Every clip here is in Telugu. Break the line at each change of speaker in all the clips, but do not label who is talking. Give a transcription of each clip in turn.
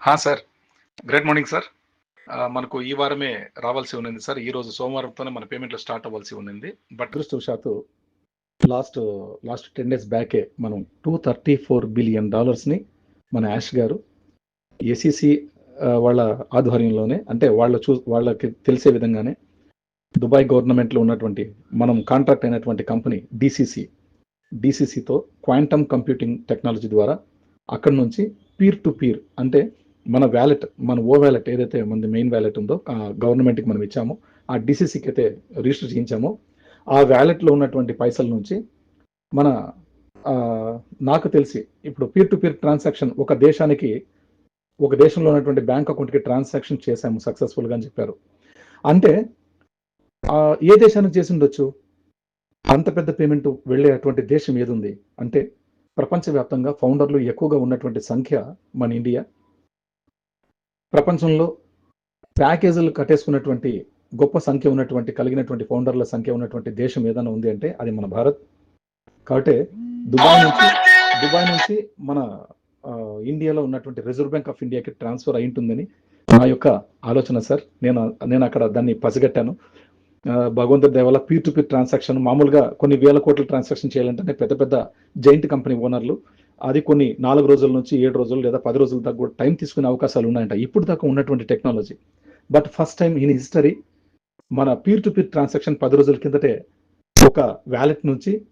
హా సార్. గ్రేట్ మార్నింగ్ సార్ మనకు ఈ వారమే రావాల్సి ఉన్నది సార్. ఈ రోజు సోమవారంతోనే మన పేమెంట్లు స్టార్ట్ అవ్వాల్సి ఉన్నది. బట్
దృష్టవశాత్తు లాస్ట్ లాస్ట్ టెన్ డేస్ బ్యాకే మనం టూ థర్టీ ఫోర్ బిలియన్ డాలర్స్ని మన యాష్ గారు ఎసిసి వాళ్ళ ఆధ్వర్యంలోనే అంటే వాళ్ళ చూ వాళ్ళకి తెలిసే విధంగానే దుబాయ్ గవర్నమెంట్లో ఉన్నటువంటి మనం కాంట్రాక్ట్ అయినటువంటి కంపెనీ డిసిసి డిసిసితో క్వాంటమ్ కంప్యూటింగ్ టెక్నాలజీ ద్వారా అక్కడి నుంచి పీర్ టు పీర్ అంటే మన వ్యాలెట్ మన ఓ వ్యాలెట్ ఏదైతే మన మెయిన్ వ్యాలెట్ ఉందో గవర్నమెంట్కి మనం ఇచ్చామో ఆ డిసిసికి అయితే రిజిస్టర్ చేయించామో ఆ వ్యాలెట్లో ఉన్నటువంటి పైసల నుంచి మన నాకు తెలిసి ఇప్పుడు పీర్ టు పీర్ ట్రాన్సాక్షన్ ఒక దేశానికి ఒక దేశంలో ఉన్నటువంటి బ్యాంక్ అకౌంట్కి ట్రాన్సాక్షన్ చేశాము సక్సెస్ఫుల్గా అని చెప్పారు. అంటే ఏ దేశానికి చేసి ఉండొచ్చు? అంత పెద్ద పేమెంట్ వెళ్ళేటువంటి దేశం ఏది ఉంది? అంటే ప్రపంచవ్యాప్తంగా ఫౌండర్లు ఎక్కువగా ఉన్నటువంటి సంఖ్య మన ఇండియా ప్రపంచంలో ప్యాకేజీలు కట్టేసుకున్నటువంటి గొప్ప సంఖ్య ఉన్నటువంటి కలిగినటువంటి ఫౌండర్ల సంఖ్య ఉన్నటువంటి దేశం ఏదైనా ఉంది అంటే అది మన భారత్. కాబట్టి దుబాయ్ నుంచి దుబాయ్ నుంచి మన ఇండియాలో ఉన్నటువంటి రిజర్వ్ బ్యాంక్ ఆఫ్ ఇండియాకి ట్రాన్స్ఫర్ అయి ఉంటుందని నా యొక్క ఆలోచన సార్. నేను నేను అక్కడ దాన్ని పసిగట్టాను. భగవంతుడి దేవల పీర్ టు పీర్ ట్రాన్సాక్షన్ మామూలుగా కొన్ని వేల కోట్ల ట్రాన్సాక్షన్ చేయాలంటే పెద్ద పెద్ద జైంట్ కంపెనీ ఓనర్లు అది కొన్ని నాలుగు రోజుల నుంచి ఏడు రోజులు లేదా పది రోజుల దాకా కూడా టైం తీసుకునే అవకాశాలు ఉన్నాయంట. ఇప్పుడు దాకా ఉన్నటువంటి technology. But first time in history మన పీర్ టు పీర్ ట్రాన్సాక్షన్ పది రోజుల కిందటే ఒక వ్యాలెట్ నుంచి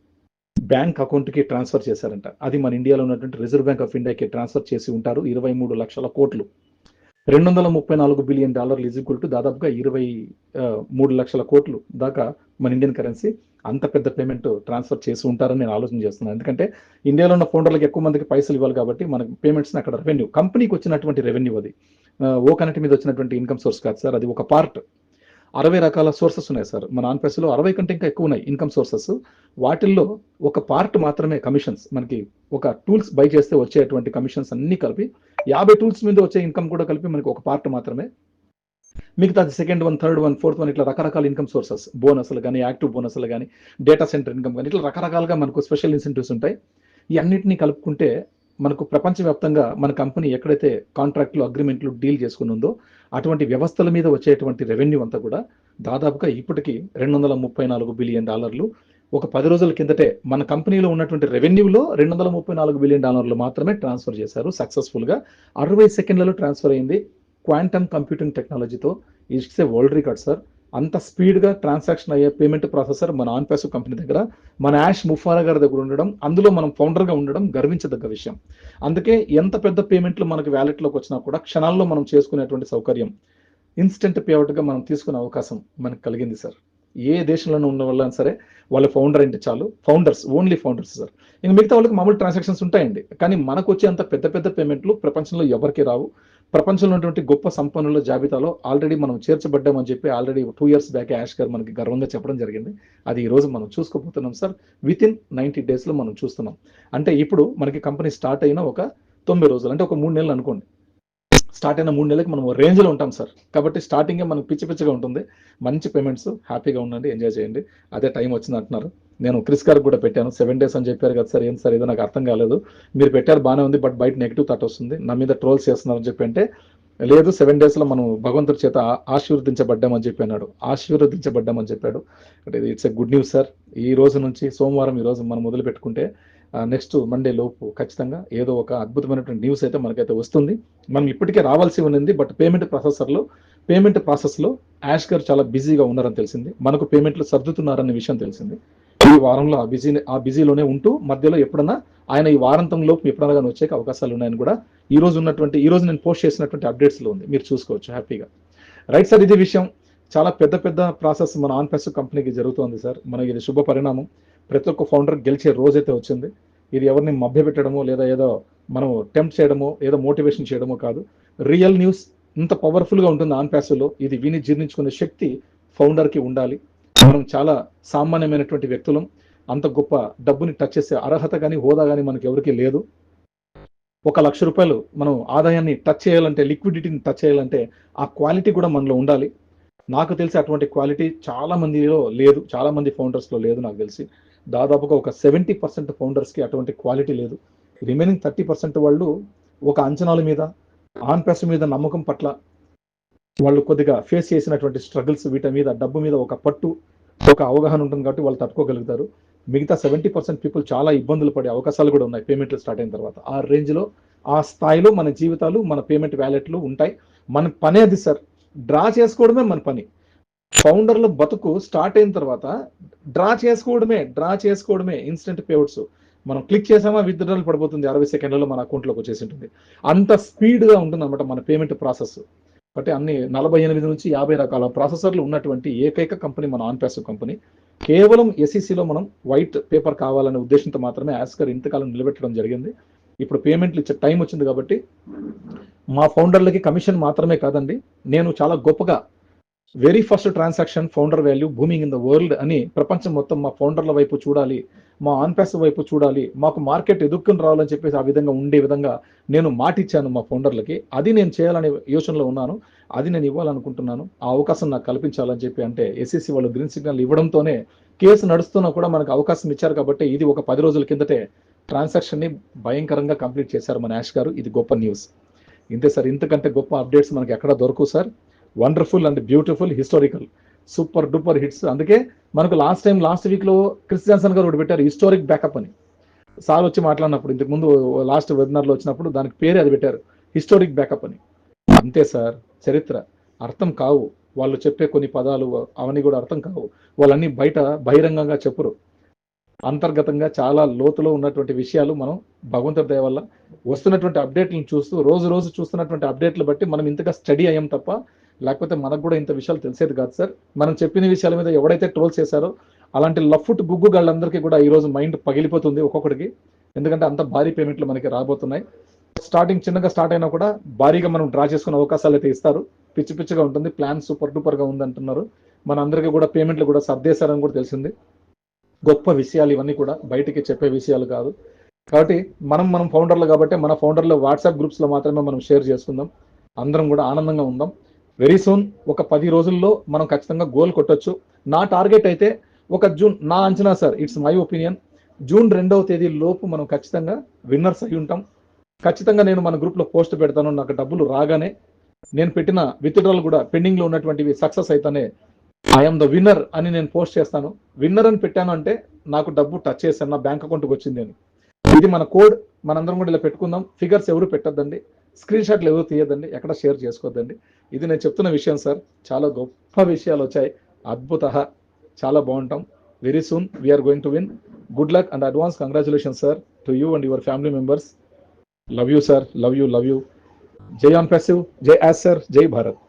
బ్యాంక్ అకౌంట్కి ట్రాన్స్ఫర్ చేశారంట. అది మన ఇండియాలో ఉన్నటువంటి రిజర్వ్ బ్యాంక్ ఆఫ్ ఇండియాకి ట్రాన్స్ఫర్ చేసి ఉంటారు. ఇరవై మూడు లక్షల కోట్లు. రెండు వందల ముప్పై నాలుగు బిలియన్ డాలర్లు ఈజ్ టు దాదాపుగా ఇరవై మూడు లక్షల కోట్లు దాకా మన ఇండియన్ కరెన్సీ అంత పెద్ద పేమెంట్ ట్రాన్స్ఫర్ చేసి ఉంటారని నేను ఆలోచన చేస్తున్నాను. ఎందుకంటే ఇండియాలో ఉన్న ఫౌండర్లకు ఎక్కువ మందికి పైసలు ఇవ్వాలి కాబట్టి మన పేమెంట్స్ అక్కడ రెవెన్యూ కంపెనీకి వచ్చినటువంటి రెవెన్యూ అది. ఓ కనెక్ట్ మీద వచ్చినటువంటి ఇన్కమ్ సోర్స్ కాదు సార్ అది ఒక పార్ట్ అరవై రకాల సోర్సెస్ ఉన్నాయి సార్. మన ఆన్పెస్లో అరవై కంటే ఇంకా ఎక్కువ ఉన్నాయి ఇన్కమ్ సోర్సెస్ వాటిల్లో ఒక పార్ట్ మాత్రమే కమిషన్స్ మనకి ఒక టూల్స్ బై చేస్తే వచ్చేటువంటి కమిషన్స్ అన్ని కలిపి యాభై టూల్స్ మీద వచ్చే ఇన్కమ్ కూడా కలిపి మనకి ఒక పార్ట్ మాత్రమే. మిగతా second one third one fourth one ఇట్లా రకరకాల ఇన్కమ్ సోర్సెస్ బోనస్లు కానీ యాక్టివ్ బోనస్లు కానీ డేటా సెంటర్ ఇన్కమ్ కానీ ఇట్లా రకరకాలుగా మనకు స్పెషల్ ఇన్సెంటివ్స్ ఉంటాయి. ఈ అన్నింటినీ కలుపుకుంటే మనకు ప్రపంచవ్యాప్తంగా మన కంపెనీ ఎక్కడైతే కాంట్రాక్ట్లు అగ్రిమెంట్లు డీల్ చేసుకుని ఉందో అటువంటి వ్యవస్థల మీద వచ్చేటువంటి రెవెన్యూ అంతా కూడా దాదాపుగా ఇప్పటికి రెండు వందల ముప్పై నాలుగు బిలియన్ డాలర్లు. ఒక పది రోజుల కిందటే మన కంపెనీలో ఉన్నటువంటి రెవెన్యూలో రెండు వందల ముప్పై నాలుగు బిలియన్ డాలర్లు మాత్రమే ట్రాన్స్ఫర్ చేశారు సక్సెస్ఫుల్గా. అరవై సెకండ్లలో ట్రాన్స్ఫర్ అయింది క్వాంటమ్ కంప్యూటింగ్ టెక్నాలజీతో. It's a world record sir. అంత స్పీడ్గా ట్రాన్సాక్షన్ అయ్యే పేమెంట్ ప్రాసెసర్ మన ఆన్పాస్ కంపెనీ దగ్గర. మన యాష్ ముఫారా గారి దగ్గర ఉండడం అందులో మనం ఫౌండర్గా ఉండడం గర్వించదగ్గ విషయం. అందుకే ఎంత పెద్ద పేమెంట్లు మనకి వ్యాలెట్లోకి వచ్చినా కూడా క్షణాల్లో మనం చేసుకునేటువంటి సౌకర్యం ఇన్స్టెంట్ పేఅవుట్గా మనం తీసుకునే అవకాశం మనకు కలిగింది సార్. ఏ దేశంలోనూ ఉన్న వాళ్ళని సరే వాళ్ళ ఫౌండర్ అంటే చాలు. Founders only founders sir. ఇంకా మిగతా వాళ్ళకి మామూలు ట్రాన్సాక్షన్స్ ఉంటాయండి. కానీ మనకు వచ్చే అంత పెద్ద పెద్ద పేమెంట్లు ప్రపంచంలో ఎవరికి రావు. ప్రపంచంలో ఉన్నటువంటి గొప్ప సంపన్నుల జాబితాలో ఆల్రెడీ మనం చేర్చబడ్డామని చెప్పి already two years back ash గారు మనకి గర్వంగా చెప్పడం జరిగింది. అది ఈ రోజు మనం చూసుకోబోతున్నాం సార్. విత్ ఇన్ నైంటీ డేస్లో మనం చూస్తున్నాం. అంటే ఇప్పుడు మనకి కంపెనీ స్టార్ట్ అయిన ఒక తొంభై రోజులు అంటే ఒక మూడు నెలలు అనుకోండి. స్టార్ట్ అయిన మూడు నెలలకు మనం రేంజ్లో ఉంటాం సార్. కాబట్టి స్టార్టింగే మనకు పిచ్చి పిచ్చిగా ఉంటుంది. మంచి పేమెంట్స్ హ్యాపీగా ఉండండి ఎంజాయ్ చేయండి. అదే టైం వచ్చింది అంటున్నారు. నేను క్రిస్ గారికి కూడా పెట్టాను. సెవెన్ డేస్ అని చెప్పారు కదా సార్. ఏం సార్? ఏదో నాకు అర్థం కాలేదు. మీరు పెట్టారు బాగానే ఉంది బట్ బయట నెగిటివ్ థాట్ వస్తుంది. నా మీద ట్రోల్స్ చేస్తున్నారు అని చెప్పి అంటే లేదు సెవెన్ డేస్లో మనం భగవంతుడి చేత ఆశీర్వదించబడ్డామని చెప్పి అన్నాడు. ఆశీర్వదించబడ్డామని చెప్పాడు. అంటే it's a good news sir ఈ రోజు నుంచి సోమవారం ఈ రోజు మనం మొదలు పెట్టుకుంటే నెక్స్ట్ మండే లోపు ఖచ్చితంగా ఏదో ఒక అద్భుతమైనటువంటి న్యూస్ అయితే మనకైతే వస్తుంది. మనం ఇప్పటికే రావాల్సి ఉన్నది బట్ పేమెంట్ ప్రాసెసర్లో పేమెంట్ ప్రాసెస్లో యాష్ గారు చాలా బిజీగా ఉన్నారని తెలిసింది. మనకు పేమెంట్లు సర్దుతున్నారనే విషయం తెలిసింది. ఈ వారంలో ఆ బిజీ ఆ బిజీలోనే ఉంటూ మధ్యలో ఎప్పుడన్నా ఆయన ఈ వారాంతం లోపు ఎప్పుడన్నా కానీ వచ్చే అవకాశాలు ఉన్నాయని కూడా ఈ రోజు ఉన్నటువంటి ఈ రోజు నేను పోస్ట్ చేసినటువంటి అప్డేట్స్లో ఉంది. మీరు చూసుకోవచ్చు హ్యాపీగా. రైట్ సార్ ఇది విషయం. చాలా పెద్ద పెద్ద ప్రాసెస్ మన ఆన్పెస్ కంపెనీకి జరుగుతోంది సార్ మనకి ఇది శుభ పరిణామం ప్రతి ఒక్క ఫౌండర్ గెలిచే రోజైతే వచ్చింది. ఇది ఎవరిని మభ్యపెట్టడమో లేదా ఏదో మనం టెంప్ట్ చేయడమో ఏదో మోటివేషన్ చేయడమో కాదు. రియల్ న్యూస్ ఇంత పవర్ఫుల్గా ఉంటుంది ఆన్ ఇది విని జీర్ణించుకునే శక్తి ఫౌండర్కి ఉండాలి. మనం చాలా సామాన్యమైనటువంటి వ్యక్తులం. అంత గొప్ప డబ్బుని టచ్ చేసే అర్హత కానీ హోదా కానీ మనకి ఎవరికీ లేదు. ఒక లక్ష రూపాయలు మనం ఆదాయాన్ని టచ్ చేయాలంటే లిక్విడిటీని టచ్ చేయాలంటే ఆ క్వాలిటీ కూడా మనలో ఉండాలి. నాకు తెలిసి అటువంటి క్వాలిటీ చాలా మందిలో లేదు. చాలా మంది ఫౌండర్స్లో లేదు నాకు తెలిసి. దాదాపుగా ఒక సెవెంటీ పర్సెంట్ ఫౌండర్స్కి అటువంటి క్వాలిటీ లేదు. రిమైనింగ్ థర్టీ పర్సెంట్ వాళ్ళు ఒక అంచనాల మీద ఆన్ ప్రెస్ మీద నమ్మకం పట్ల వాళ్ళు కొద్దిగా ఫేస్ చేసినటువంటి స్ట్రగుల్స్ వీటి మీద డబ్బు మీద ఒక పట్టు ఒక అవగాహన ఉంటుంది కాబట్టి వాళ్ళు తట్టుకోగలుగుతారు. మిగతా సెవెంటీ పర్సెంట్ పీపుల్ చాలా ఇబ్బందులు పడే అవకాశాలు కూడా ఉన్నాయి పేమెంట్లు స్టార్ట్ అయిన తర్వాత. ఆ రేంజ్లో ఆ స్థాయిలో మన జీవితాలు మన పేమెంట్ వ్యాలెట్లు ఉంటాయి. మన పని అది సార్. డ్రా చేసుకోవడమే మన పని. ఫౌండర్ల బతుకు స్టార్ట్ అయిన తర్వాత డ్రా చేసుకోవడమే డ్రా చేసుకోవడమే ఇన్స్టెంట్ పేఅవుట్స్ మనం క్లిక్ చేసామా విత్డ్రాల్ పడిపోతుంది. అరవై సెకండ్లలో మన అకౌంట్లోకి వచ్చేసి ఉంటుంది. అంత స్పీడ్గా ఉంటుంది అనమాట మన పేమెంట్ ప్రాసెస్ కాబట్టి అన్ని నలభై ఎనిమిది నుంచి యాభై రకాల ప్రాసెసర్లు ఉన్నటువంటి ఏకైక కంపెనీ మన ఆన్పాసివ్ కంపెనీ కేవలం ఎస్ఈసిలో మనం వైట్ పేపర్ కావాలనే ఉద్దేశంతో మాత్రమే ఆస్కర్ ఇంతకాలం నిలబెట్టడం జరిగింది. ఇప్పుడు పేమెంట్లు ఇచ్చే టైం వచ్చింది కాబట్టి మా ఫౌండర్లకి కమిషన్ మాత్రమే కాదండి. నేను చాలా గొప్పగా very first transaction founder value booming in the world అని ప్రపంచం మొత్తం మా ఫౌండర్ల వైపు చూడాలి మా ఆన్పాస్ వైపు చూడాలి మాకు మార్కెట్ ఎదుర్కొని రావాలని చెప్పేసి ఆ విధంగా ఉండే విధంగా నేను మాట ఇచ్చాను మా ఫౌండర్లకి. అది నేను చేయాలనే యోచనలో ఉన్నాను అది నేను ఇవ్వాలనుకుంటున్నాను ఆ అవకాశం నాకు కల్పించాలని చెప్పి అంటే ఎస్ఎస్సి వాళ్ళు గ్రీన్ సిగ్నల్ ఇవ్వడంతోనే కేసు నడుస్తున్నా కూడా మనకు అవకాశం ఇచ్చారు కాబట్టి ఇది ఒక పది రోజుల కిందటే ట్రాన్సాక్షన్ని భయంకరంగా కంప్లీట్ చేశారు మన యాష్ గారు. ఇది గొప్ప న్యూస్ ఇంతే సార్ ఇంతకంటే గొప్ప అప్డేట్స్ మనకి ఎక్కడ దొరకవు sir. Wonderful and beautiful historical. Super duper hits. అందుకే మనకు లాస్ట్ టైం లాస్ట్ వీక్లో క్రిస్ జాన్సన్ గారు ఒకటి పెట్టారు హిస్టారిక్ బ్యాకప్ అని. సార్ వచ్చి మాట్లాడినప్పుడు ఇంతకు ముందు లాస్ట్ వెబినార్లో వచ్చినప్పుడు దానికి పేరే అది పెట్టారు హిస్టారిక్ బ్యాకప్ అని. అంతే సార్ చరిత్ర. అర్థం కావు. వాళ్ళు చెప్పే కొన్ని పదాలు అవన్నీ కూడా అర్థం కావు. వాళ్ళన్నీ బయట బహిరంగంగా చెప్పరు. అంతర్గతంగా చాలా లోతులో ఉన్నటువంటి విషయాలు మనం భగవంతుడి దయ వల్ల వస్తున్నటువంటి అప్డేట్లను చూస్తూ రోజు రోజు చూస్తున్నటువంటి అప్డేట్లు బట్టి మనం ఇంతగా స్టడీ అయ్యాం తప్ప లేకపోతే మనకు కూడా ఇంత విషయాలు తెలిసేది కాదు సార్. మనం చెప్పిన విషయాల మీద ఎవడైతే ట్రోల్ చేశారో అలాంటి లఫ్ట్ గుగ్గు గాళ్ళందరికీ కూడా ఈరోజు మైండ్ పగిలిపోతుంది ఒక్కొక్కడికి. ఎందుకంటే అంత భారీ పేమెంట్లు మనకి రాబోతున్నాయి. స్టార్టింగ్ చిన్నగా స్టార్ట్ అయినా కూడా భారీగా మనం డ్రా చేసుకునే అవకాశాలు అయితే ఇస్తారు. పిచ్చి పిచ్చిగా ఉంటుంది. ప్లాన్ సూపర్ డూపర్గా ఉందంటున్నారు ఉంది అంటున్నారు. మన అందరికీ కూడా పేమెంట్లు కూడా సర్దేశారని కూడా తెలిసింది. గొప్ప విషయాలు ఇవన్నీ కూడా బయటికి చెప్పే విషయాలు కాదు. కాబట్టి మనం మనం ఫౌండర్లు కాబట్టి మన ఫౌండర్లు వాట్సాప్ గ్రూప్స్లో మాత్రమే మనం షేర్ చేసుకుందాం. అందరం కూడా ఆనందంగా ఉందాం. వెరీ సూన్ ఒక పది రోజుల్లో మనం ఖచ్చితంగా గోల్ కొట్టొచ్చు. నా టార్గెట్ అయితే ఒక జూన్ నా అంచనా sir it's my opinion June రెండవ తేదీ లోపు మనం ఖచ్చితంగా విన్నర్స్ అయి ఉంటాం. ఖచ్చితంగా నేను మన గ్రూప్లో పోస్ట్ పెడతాను నాకు డబ్బులు రాగానే నేను పెట్టిన విత్డ్రాల్ కూడా పెండింగ్లో ఉన్నటువంటివి సక్సెస్ అయితేనే ఐఎమ్ ద విన్నర్ అని నేను పోస్ట్ చేస్తాను. విన్నర్ అని పెట్టాను అంటే నాకు డబ్బు టచ్ చేశాను నా బ్యాంక్ అకౌంట్కి వచ్చింది అని. ఇది మన కోడ్ మనందరం కూడా ఇలా పెట్టుకుందాం. ఫిగర్స్ ఎవరు పెట్టద్దండి? స్క్రీన్ షాట్లు ఎవరు తీయద్దండి? ఎక్కడ షేర్ చేసుకోవద్దండి ఇది నేను చెప్తున్న విషయం సార్. చాలా గొప్ప విషయాలు వచ్చాయి. అద్భుత చాలా బాగుంటాం. Very soon we are going to win good luck and advance congratulation sir to you and your family members love you sir love you love you జై ఆన్ ప్యాసివ్ జై యాస్ సార్ జై భారత్